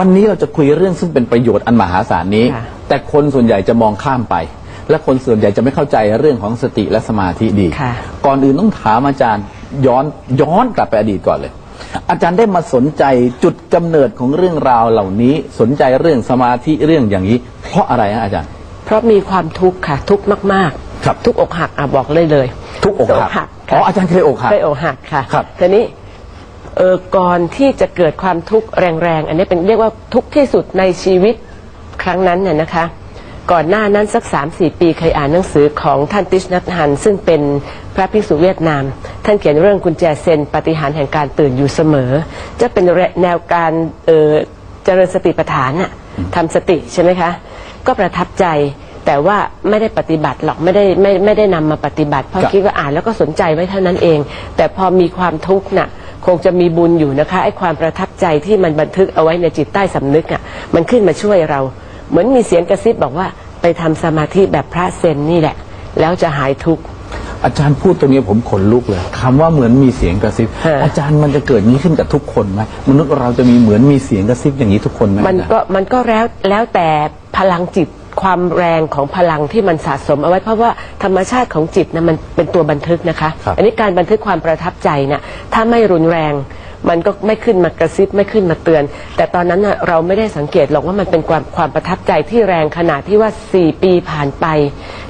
วันนี้เราจะคุยเรื่องซึ่งเป็นประโยชน์อันมหาศาลนี้ ค่ะ แต่คนส่วนใหญ่จะมองข้ามไป และคนส่วนใหญ่จะไม่เข้าใจเรื่องของสติและสมาธิดี ค่ะ ก่อนอื่นต้องถามอาจารย์ย้อนย้อนกลับไปอดีตก่อนเลย อาจารย์ได้มาสนใจจุดกำเนิดของเรื่องราวเหล่านี้สนใจเรื่องสมาธิเรื่องอย่างนี้ เพราะอะไรฮะอาจารย์ เพราะมีความทุกข์ค่ะ ทุกข์มากครับ ทุกข์อกหักอะบอกเลยเลยทุกอกหักค่ะอ๋ออาจารย์เคยอกหัก เคยอกหักค่ะครับ ทีนี้ เออก่อนที่จะเกิดความทุกข์แรงๆ อันนี้เป็นเรียกว่าทุกข์ที่สุดในชีวิตครั้งนั้นน่ะนะคะ ก่อนหน้านั้นสัก 3-4 ปีเคยอ่านหนังสือของท่านติชนัทฮัน ซึ่งเป็นพระภิกษุเวียดนาม ท่านเขียนเรื่องกุญแจเซนปาฏิหารย์แห่งการตื่นอยู่เสมอ จะเป็นแนวการเอ่อเจริญสติปัฏฐานน่ะทำสติใช่ไหมคะ ก็ประทับใจแต่ว่าไม่ได้ปฏิบัติหรอกไม่ได้ไม่ไม่ได้นำมาปฏิบัติ เพราะครับคิดว่าอ่านแล้วก็สนใจไว้เท่านั้นเอง แต่พอมีความทุกข์น่ะ คงจะมีบุญอยู่นะคะไอ้ความประทับใจที่มันบันทึกเอาไว้ในจิตใต้สำนึกอะมันขึ้นมาช่วยเรา เหมือนมีเสียงกระซิบบอกว่าไปทำสมาธิแบบพระเซนนี่แหละ แล้วจะหายทุกข์ อาจารย์พูดตรงนี้ผมขนลุกเลยคำว่าเหมือนมีเสียงกระซิบ ฮะ อาจารย์มันจะเกิดนี้ขึ้นกับทุกคนไหมมนุษย์เราจะมีเหมือนมีเสียงกระซิบอย่างนี้ทุกคนไหมมันอาจารย์ ก็มันก็แล้วแล้วแต่พลังจิต ความแรงของพลังที่มันสะสมเอาไว้เพราะว่าธรรมชาติของจิตนะมันเป็นตัวบันทึกนะคะครับอันนี้การบันทึกความประทับใจเนี่ยถ้าไม่รุนแรงมันก็ไม่ขึ้นมากระซิบไม่ขึ้นมาเตือน แต่ตอนนั้นน่ะเราไม่ได้สังเกตหรอกว่ามันเป็นความความประทับใจที่แรงขนาดที่ว่า 4 ปีผ่านไป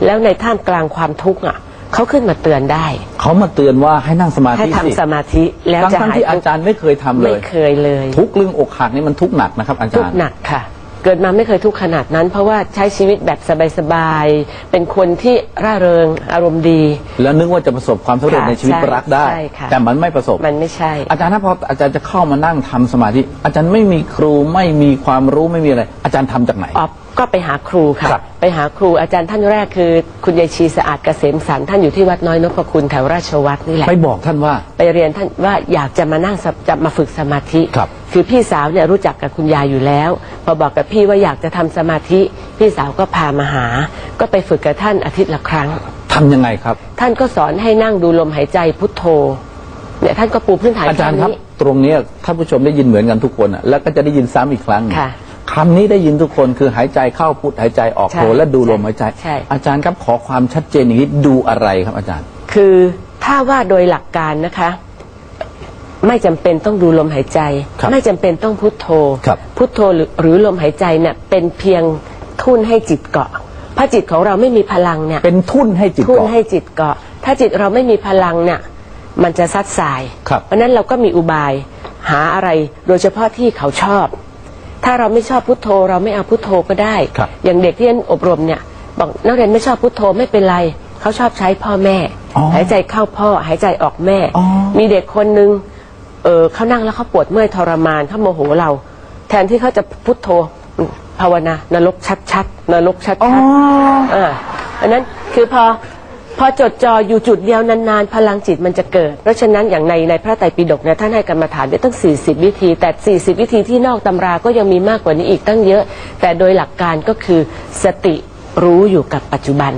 แล้วในท่ามกลางความทุกข์อะเขาขึ้นมาเตือนได้ เขามาเตือนว่าให้นั่งสมาให้ธิทำสิสมาธิแล้วทั้งจะทั้งหายที่อาทุกข์จารย์ไม่เคยทำเลไม่ยเคยเลย ทุกเรื่องอกหักนี่มันทุกข์หนักนะครับอาทุจากรย์หนักค่ะ เกิดมาไม่เคยทุกข์ขนาดนั้น เพราะว่าใช้ชีวิตแบบสบายๆเป็นคนที่ร่าเริงอารมณ์ดี แล้วนึกว่าจะประสบความสำเร็จค่ะในชีวิตใช่รักได้ ใช่ค่ะ แต่มันไม่ประสบ มันไม่ใช่ อาจารย์ถ้าพออาจารย์จะเข้ามานั่งทำสมาธิ อาจารย์ไม่มีครูไม่มีความรู้ไม่มีอะไร อาจารย์ทำจากไหน ออฟก็ไปหาครูค่ะ ครับไปหาครูอาจารย์ท่านแรกคือ คุณยายชีสะอาดเกษมสันต์ท่านอยู่ที่วัดน้อยนพคุณแถวราชวัตรนี่แหละ ไปบอกท่านว่า ไปเรียนท่านว่าอยากจะมานั่งสะจะมาฝึกสมาธิ ครับ คือพี่สาวเนี่ยรู้จักกับคุณยายอยู่แล้ว พอบอกกับพี่ว่าอยากจะทำสมาธิ พี่สาวก็พามาหา ก็ไปฝึกกับท่านอาทิตย์ละครั้งทำยังไงครับ ท่านก็สอนให้นั่งดูลมหายใจพุทโธเนี่ยท่านก็ปูพื้นฐานอาจารย์ครับแนี้ตรงเนี้ยท่านผู้ชมได้ยินเหมือนกันทุกคนอะแล้วก็จะได้ยินซ้ำอีกครั้งหนึ่งค่ะคำนี้ได้ยินทุกคนคือหายใจเข้าพุทหายใจออกโทใช่และดูลมหายใจใช่อาจารย์ครับขอความชัดเจนอย่างนี้ดูอะไรครับอาจารย์ คือถ้าว่าโดยหลักการนะคะ ไม่จำเป็นต้องดูลมหายใจ ครับไม่จำเป็นต้องพุทโธ ครับ พุทโธหรือหรือลมหายใจเนี่ยเป็นเพียงทุ่นให้จิตเกาะเพราะจิตของเราไม่มีพลังเนี่ย เป็นทุ่นให้จิตทุ่นเกาะ ให้จิตเกาะ ถ้าจิตเราไม่มีพลังเนี่ย มันจะซัดสาย ครับ เพราะฉะนั้นเราก็มีอุบายหาอะไรโดยเฉพาะที่เขาชอบ ถ้าเราไม่ชอบพุทโธ เราไม่เอาพุทโธก็ได้ ครับ อย่างเด็กที่เรียนอบรมเนี่ยบอกนักเรียนไม่ชอบพุทโธไม่เป็นไร เขาชอบใช้พ่อแม่ อ๋อหายใจเข้าพ่อหายใจออกแม่ อ๋อมีเด็กคนนึง เออเขานั่งแล้วเขาปวดเมื่อยทรมานเขาโมโหเรา แทนที่เขาจะพุทโธภาวนานรกชัดๆนรกชัดๆอ๋อ อ่าอันนั้นคือพอพอจดจ่ออยู่จุดเดียวนานๆ พลังจิตมันจะเกิด เพราะฉะนั้นอย่างในในพระไตรปิฎกเนี่ยท่านให้กรรมฐานได้ตั้ง 40 วิธี แต่ 40 วิธีที่นอกตำราก็ยังมีมากกว่านี้อีกตั้งเยอะ แต่โดยหลักการก็คือสติรู้อยู่กับปัจจุบัน